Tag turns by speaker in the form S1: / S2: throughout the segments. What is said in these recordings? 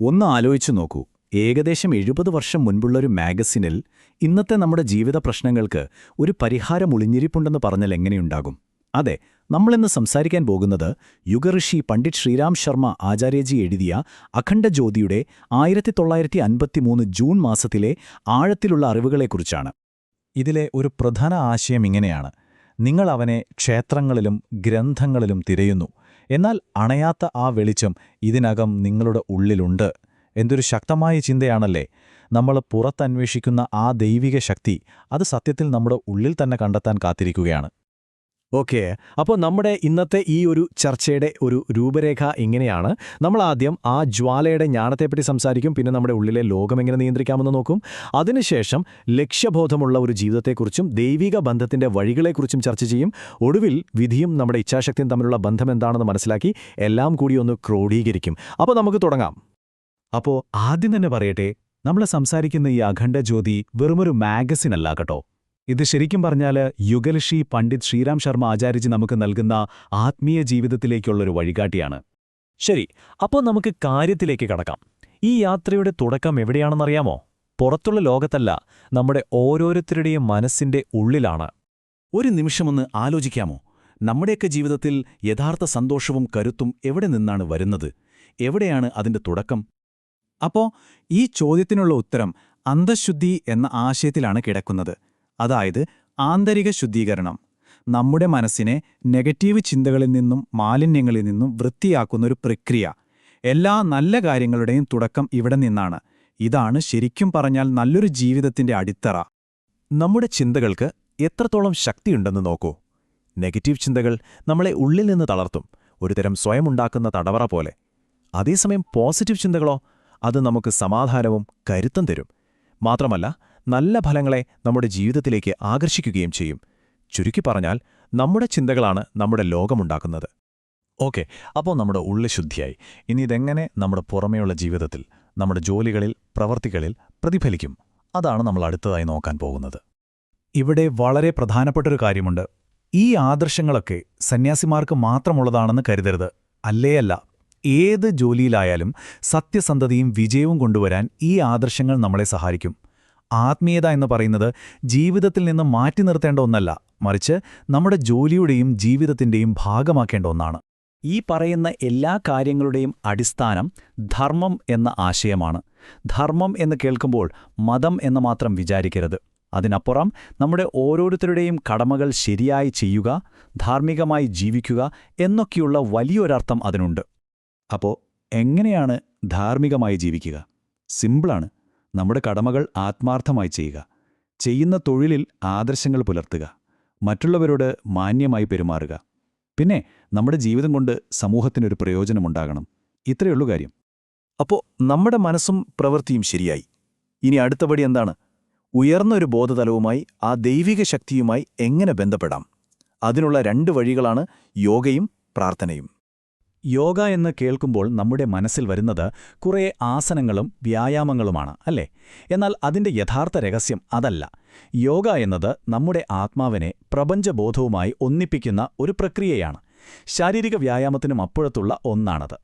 S1: ഒന്ന് ആലോചിച്ചു നോക്കൂ. ഏകദേശം എഴുപത് വർഷം മുൻപുള്ളൊരു മാഗസിനിൽ ഇന്നത്തെ നമ്മുടെ ജീവിത പ്രശ്നങ്ങൾക്ക് ഒരു പരിഹാരം ഒളിഞ്ഞിരിപ്പുണ്ടെന്ന് പറഞ്ഞാൽ എങ്ങനെയുണ്ടാകും? അതെ നമ്മളിന്ന് സംസാരിക്കാൻ പോകുന്നത് യുഗഋഷി പണ്ഡിറ്റ് ശ്രീരാം ശർമ്മ ആചാര്യജി എഴുതിയ അഖണ്ഡ ജ്യോതിയുടെ ആയിരത്തി തൊള്ളായിരത്തി അൻപത്തിമൂന്ന് ജൂൺ മാസത്തിലെ ആഴത്തിലുള്ള അറിവുകളെക്കുറിച്ചാണ്.
S2: ഇതിലെ ഒരു പ്രധാന ആശയം ഇങ്ങനെയാണ്. നിങ്ങൾ അവനെ ക്ഷേത്രങ്ങളിലും ഗ്രന്ഥങ്ങളിലും തിരയുന്നു. എന്നാൽ അണയാത്ത ആ വെളിച്ചം ഇതിനകം നിങ്ങളുടെ ഉള്ളിലുണ്ട്. എന്തൊരു ശക്തമായ ചിന്തയാണല്ലേ. നമ്മൾ പുറത്തന്വേഷിക്കുന്ന ആ ദൈവിക ശക്തി അത് സത്യത്തിൽ നമ്മുടെ ഉള്ളിൽ തന്നെ കണ്ടെത്താൻ കാത്തിരിക്കുകയാണ്.
S3: ഓക്കെ. അപ്പോൾ നമ്മുടെ ഇന്നത്തെ ഈ ഒരു ചർച്ചയുടെ ഒരു രൂപരേഖ ഇങ്ങനെയാണ്. നമ്മൾ ആദ്യം ആ ജ്വാലയുടെ ജ്ഞാനത്തെപ്പറ്റി സംസാരിക്കും പിന്നെ നമ്മുടെ ഉള്ളിലെ ലോകം എങ്ങനെ നിയന്ത്രിക്കാമെന്ന് നോക്കും. അതിനുശേഷം ലക്ഷ്യബോധമുള്ള ഒരു ജീവിതത്തെക്കുറിച്ചും ദൈവിക ബന്ധത്തിന്റെ വഴികളെക്കുറിച്ചും ചർച്ച ചെയ്യും. ഒടുവിൽ വിധിയും നമ്മുടെ ഇച്ഛാശക്തിയും തമ്മിലുള്ള ബന്ധം എന്താണെന്ന് മനസ്സിലാക്കി എല്ലാം കൂടി ഒന്ന് ക്രോഡീകരിക്കും. അപ്പോൾ നമുക്ക് തുടങ്ങാം.
S2: അപ്പോൾ ആദ്യം തന്നെ പറയട്ടെ നമ്മൾ സംസാരിക്കുന്ന ഈ അഖണ്ഡ ജ്യോതി വെറുമൊരു മാഗസിൻ അല്ല കേട്ടോ. ഇത് ശരിക്കും പറഞ്ഞാൽ യുഗലഷി പണ്ഡിറ്റ് ശ്രീരാം ശർമ്മ ആചാര്യജി നമുക്ക് നൽകുന്ന ആത്മീയ ജീവിതത്തിലേക്കുള്ളൊരു വഴികാട്ടിയാണ്.
S3: ശരി അപ്പോൾ നമുക്ക് കാര്യത്തിലേക്ക് കടക്കാം. ഈ യാത്രയുടെ തുടക്കം എവിടെയാണെന്നറിയാമോ? പുറത്തുള്ള ലോകത്തല്ല നമ്മുടെ ഓരോരുത്തരുടെയും മനസ്സിന്റെ ഉള്ളിലാണ്.
S1: ഒരു നിമിഷമൊന്ന് ആലോചിക്കാമോ? നമ്മുടെയൊക്കെ ജീവിതത്തിൽ യഥാർത്ഥ സന്തോഷവും കരുത്തും എവിടെ നിന്നാണ് വരുന്നത്? എവിടെയാണ് അതിന്റെ തുടക്കം?
S4: അപ്പോ ഈ ചോദ്യത്തിനുള്ള ഉത്തരം അന്തഃശുദ്ധി എന്ന ആശയത്തിലാണ് കിടക്കുന്നത്. അതായത് ആന്തരിക ശുദ്ധീകരണം. നമ്മുടെ മനസ്സിനെ നെഗറ്റീവ് ചിന്തകളിൽ നിന്നും മാലിന്യങ്ങളിൽ നിന്നും വൃത്തിയാക്കുന്ന ഒരു പ്രക്രിയ. എല്ലാ നല്ല കാര്യങ്ങളുടെയും തുടക്കം ഇവിടെ നിന്നാണ്. ഇതാണ് ശരിക്കും പറഞ്ഞാൽ നല്ലൊരു ജീവിതത്തിന്റെ അടിത്തറ.
S3: നമ്മുടെ ചിന്തകൾക്ക് എത്രത്തോളം ശക്തിയുണ്ടെന്ന് നോക്കൂ. നെഗറ്റീവ് ചിന്തകൾ നമ്മളെ ഉള്ളിൽ നിന്ന് തളർത്തും. ഒരുതരം സ്വയം ഉണ്ടാക്കുന്ന തടവറ പോലെ. അതേസമയം പോസിറ്റീവ് ചിന്തകളോ അത് നമുക്ക് സമാധാനവും കരുത്തും തരും. മാത്രമല്ല നല്ല ഫലങ്ങളെ നമ്മുടെ ജീവിതത്തിലേക്ക് ആകർഷിക്കുകയും ചെയ്യും. ചുരുക്കി പറഞ്ഞാൽ നമ്മുടെ ചിന്തകളാണ് നമ്മുടെ ലോകമുണ്ടാക്കുന്നത്. ഓക്കെ അപ്പോൾ നമ്മുടെ ഉള്ളിൽ ശുദ്ധിയായി. ഇനി ഇതെങ്ങനെ നമ്മുടെ പുറമേയുള്ള ജീവിതത്തിൽ നമ്മുടെ ജോലികളിൽ പ്രവർത്തികളിൽ പ്രതിഫലിക്കും? അതാണ് നമ്മൾ അടുത്തതായി നോക്കാൻ പോകുന്നത്.
S2: ഇവിടെ വളരെ പ്രധാനപ്പെട്ടൊരു കാര്യമുണ്ട്. ഈ ആദർശങ്ങളൊക്കെ സന്യാസിമാർക്ക് മാത്രമുള്ളതാണെന്ന് കരുതരുത്. അല്ലേയല്ല ഏത് ജോലിയിലായാലും സത്യസന്ധതയും വിജയവും കൊണ്ടുവരാൻ ഈ ആദർശങ്ങൾ നമ്മളെ സഹായിക്കും. ആത്മീയത എന്ന് പറയുന്നത് ജീവിതത്തിൽ നിന്ന് മാറ്റി നിർത്തേണ്ട ഒന്നല്ല മറിച്ച് നമ്മുടെ ജോലിയുടെയും ജീവിതത്തിന്റെയും ഭാഗമാക്കേണ്ട ഒന്നാണ്.
S1: ഈ പറയുന്ന എല്ലാ കാര്യങ്ങളുടെയും അടിസ്ഥാനം ധർമ്മം എന്ന ആശയമാണ്. ധർമ്മം എന്ന് കേൾക്കുമ്പോൾ മതം എന്ന് മാത്രം വിചാരിക്കരുത്. അതിനപ്പുറം നമ്മുടെ ഓരോരുത്തരുടെയും കടമകൾ ശരിയായി ചെയ്യുക ധാർമ്മികമായി ജീവിക്കുക എന്നൊക്കെയുള്ള വലിയൊരർത്ഥം അതിനുണ്ട്. അപ്പോൾ എങ്ങനെയാണ് ധാർമ്മികമായി ജീവിക്കുക? സിമ്പിളാണ്. നമ്മുടെ കടമകൾ ആത്മാർത്ഥമായി ചെയ്യുക. ചെയ്യുന്ന തൊഴിലിൽ ആദർശങ്ങൾ പുലർത്തുക. മറ്റുള്ളവരോട് മാന്യമായി പെരുമാറുക. പിന്നെ നമ്മുടെ ജീവിതം കൊണ്ട് സമൂഹത്തിനൊരു പ്രയോജനമുണ്ടാകണം ഇത്രയുള്ളൂ കാര്യം.
S3: അപ്പോൾ നമ്മുടെ മനസ്സും പ്രവൃത്തിയും ശരിയായി. ഇനി അടുത്തപടി എന്താണ്? ഉയർന്നൊരു ബോധതലവുമായി ആ ദൈവിക ശക്തിയുമായി എങ്ങനെ ബന്ധപ്പെടാം? അതിനുള്ള രണ്ട് വഴികളാണ് യോഗയും പ്രാർത്ഥനയും.
S1: യോഗ എന്ന് കേൾക്കുമ്പോൾ നമ്മുടെ മനസ്സിൽ വരുന്നത് കുറേ ആസനങ്ങളും വ്യായാമങ്ങളുമാണ് അല്ലേ? എന്നാൽ അതിന്റെ യഥാർത്ഥ രഹസ്യം അതല്ല. യോഗ എന്നത് നമ്മുടെ ആത്മാവിനെ പ്രപഞ്ചബോധവുമായി ഒന്നിപ്പിക്കുന്ന ഒരു പ്രക്രിയയാണ്. ശാരീരിക വ്യായാമത്തിനും അപ്പുറത്തുള്ള ഒന്നാണത്.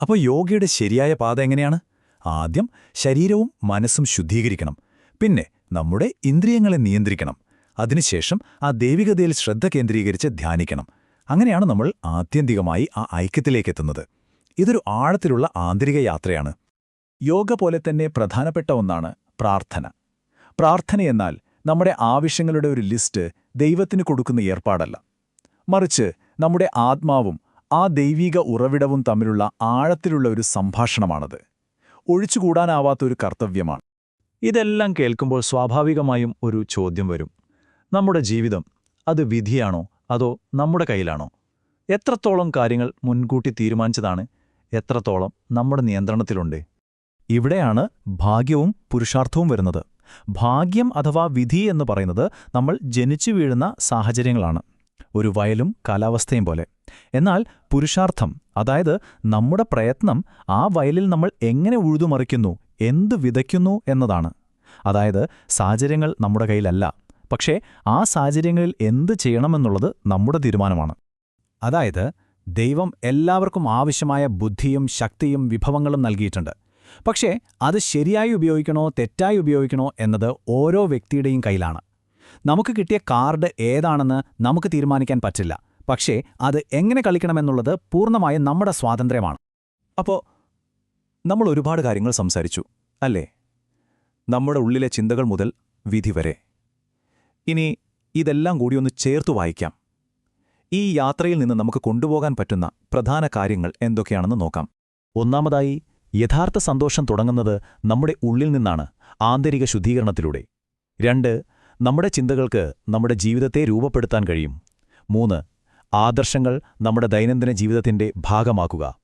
S2: അപ്പോൾ യോഗയുടെ ശരിയായ പാത എങ്ങനെയാണ്? ആദ്യം ശരീരവും മനസ്സും ശുദ്ധീകരിക്കണം. പിന്നെ നമ്മുടെ ഇന്ദ്രിയങ്ങളെ നിയന്ത്രിക്കണം. അതിനുശേഷം ആ ദൈവികതയിൽ ശ്രദ്ധ കേന്ദ്രീകരിച്ച് ധ്യാനിക്കണം. അങ്ങനെയാണ് നമ്മൾ ആത്യന്തികമായി ആ ഐക്യത്തിലേക്കെത്തുന്നത്. ഇതൊരു ആഴത്തിലുള്ള ആന്തരിക യാത്രയാണ്. യോഗ പോലെ തന്നെ പ്രധാനപ്പെട്ട ഒന്നാണ് പ്രാർത്ഥന. പ്രാർത്ഥനയെന്നാൽ നമ്മുടെ ആവശ്യങ്ങളുടെ ഒരു ലിസ്റ്റ് ദൈവത്തിന് കൊടുക്കുന്ന ഏർപ്പാടല്ല. മറിച്ച് നമ്മുടെ ആത്മാവും ആ ദൈവിക ഉറവിടവും തമ്മിലുള്ള ആഴത്തിലുള്ള ഒരു സംഭാഷണമാണത്. ഒഴിച്ചുകൂടാനാവാത്ത ഒരു കർത്തവ്യമാണ്.
S3: ഇതെല്ലാം കേൾക്കുമ്പോൾ സ്വാഭാവികമായും ഒരു ചോദ്യം വരും. നമ്മുടെ ജീവിതം അത് വിധിയാണോ? അതോ നമ്മുടെ കയ്യിലാണോ? എത്രത്തോളം കാര്യങ്ങൾ മുൻകൂട്ടി തീരുമാനിച്ചതാണ്? എത്രത്തോളം നമ്മുടെ നിയന്ത്രണത്തിലുണ്ട്?
S2: ഇവിടെയാണ് ഭാഗ്യവും പുരുഷാർത്ഥവും വരുന്നത്. ഭാഗ്യം അഥവാ വിധി എന്ന് പറയുന്നത് നമ്മൾ ജനിച്ചു വീഴുന്ന സാഹചര്യങ്ങളാണ്. ഒരു വയലും കാലാവസ്ഥയും പോലെ. എന്നാൽ പുരുഷാർത്ഥം അതായത് നമ്മുടെ പ്രയത്നം ആ വയലിൽ നമ്മൾ എങ്ങനെ ഉഴുതുമറിക്കുന്നു എന്ത് വിതയ്ക്കുന്നു എന്നതാണ്. അതായത് സാഹചര്യങ്ങൾ നമ്മുടെ കയ്യിലല്ല പക്ഷേ ആ സാഹചര്യങ്ങളിൽ എന്ത് ചെയ്യണമെന്നുള്ളത് നമ്മുടെ തീരുമാനമാണ്.
S4: അതായത് ദൈവം എല്ലാവർക്കും ആവശ്യമായ ബുദ്ധിയും ശക്തിയും വിഭവങ്ങളും നൽകിയിട്ടുണ്ട്.
S1: പക്ഷേ അത് ശരിയായി ഉപയോഗിക്കണോ തെറ്റായി ഉപയോഗിക്കണോ എന്നത് ഓരോ വ്യക്തിയുടെയും കയ്യിലാണ്. നമുക്ക് കിട്ടിയ കാർഡ് ഏതാണെന്ന് നമുക്ക് തീരുമാനിക്കാൻ പറ്റില്ല. പക്ഷേ അത് എങ്ങനെ കളിക്കണമെന്നുള്ളത് പൂർണമായും നമ്മുടെ സ്വാതന്ത്ര്യമാണ്.
S3: അപ്പോൾ നമ്മൾ ഒരുപാട് കാര്യങ്ങൾ സംസാരിച്ചു അല്ലേ? നമ്മുടെ ഉള്ളിലെ ചിന്തകൾ മുതൽ വിധി വരെ. ഇനി ഇതെല്ലാം കൂടി ഒന്ന് ചേർത്തു വായിക്കാം. ഈ യാത്രയിൽ നിന്ന് നമുക്ക് കൊണ്ടുപോകാൻ പറ്റുന്ന പ്രധാന കാര്യങ്ങൾ എന്തൊക്കെയാണെന്ന് നോക്കാം.
S1: ഒന്നാമതായി യഥാർത്ഥ സന്തോഷം തുടങ്ങുന്നത് നമ്മുടെ ഉള്ളിൽ നിന്നാണ് ആന്തരിക ശുദ്ധീകരണത്തിലൂടെ. രണ്ട് നമ്മുടെ ചിന്തകൾക്ക് നമ്മുടെ ജീവിതത്തെ രൂപപ്പെടുത്താൻ കഴിയും. മൂന്ന് ആദർശങ്ങൾ നമ്മുടെ ദൈനംദിന ജീവിതത്തിന്റെ ഭാഗമാക്കുക.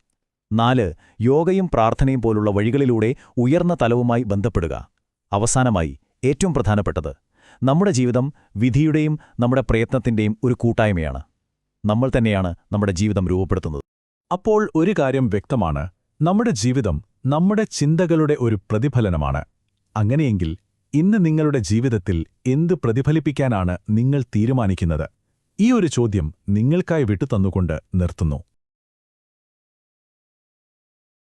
S1: നാല് യോഗയും പ്രാർത്ഥനയും പോലുള്ള വഴികളിലൂടെ ഉയർന്ന തലവുമായി ബന്ധപ്പെടുക. അവസാനമായി ഏറ്റവും പ്രധാനപ്പെട്ടത് നമ്മുടെ ജീവിതം വിധിയുടെയും നമ്മുടെ പ്രയത്നത്തിന്റെയും ഒരു കൂട്ടായ്മയാണ്. നമ്മൾ തന്നെയാണ് നമ്മുടെ ജീവിതം രൂപപ്പെടുത്തുന്നത്.
S2: അപ്പോൾ ഒരു കാര്യം വ്യക്തമാണ്. നമ്മുടെ ജീവിതം നമ്മുടെ ചിന്തകളുടെ ഒരു പ്രതിഫലനമാണ്. അങ്ങനെയെങ്കിൽ ഇന്ന് നിങ്ങളുടെ ജീവിതത്തിൽ എന്ത് പ്രതിഫലിപ്പിക്കാനാണ് നിങ്ങൾ തീരുമാനിക്കുന്നത്? ഈ ഒരു ചോദ്യം നിങ്ങൾക്കായി വിട്ടുതന്നുകൊണ്ട് നിർത്തുന്നു.